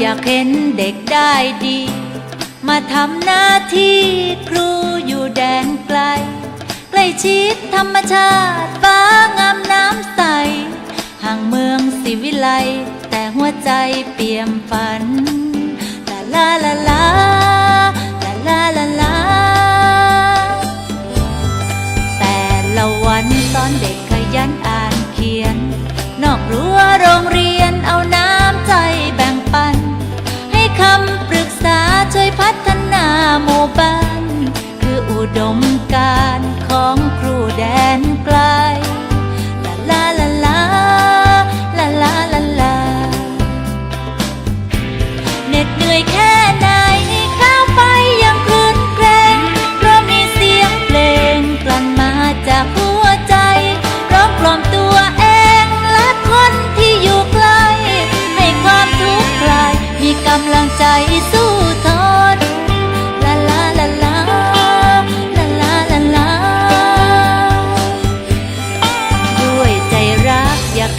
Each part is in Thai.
อยากเห็นเด็กได้ดี มาทำหน้าที่ครูอยู่แดนไกล ใกล้ชิดธรรมชาติฟ้างามน้ำใส ห่างเมืองสิวิไล แต่หัวใจเปี่ยมฝัน ลาลาลาลาลาลาแต่ละวันตอนเด็กขยันอ่านเขียน นอกรั้วโรงเรียน นไกลล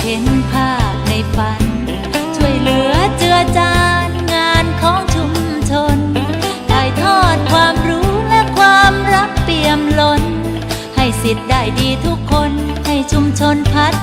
เห็นภาพในฝัน ช่วยเหลือเจือจานงานของชุมชนถ่ายทอดความรู้และความรักเปี่ยมล้น ให้สิทธิ์ได้ดีทุกคนให้ชุมชนพัฒน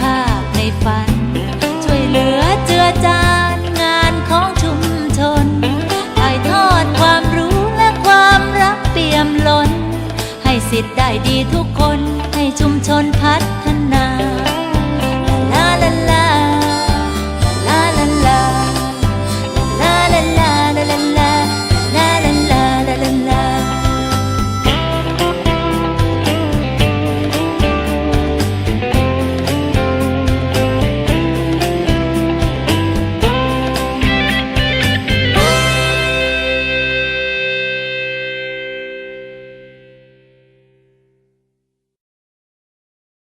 ภาพในฝัน ช่วยเหลือ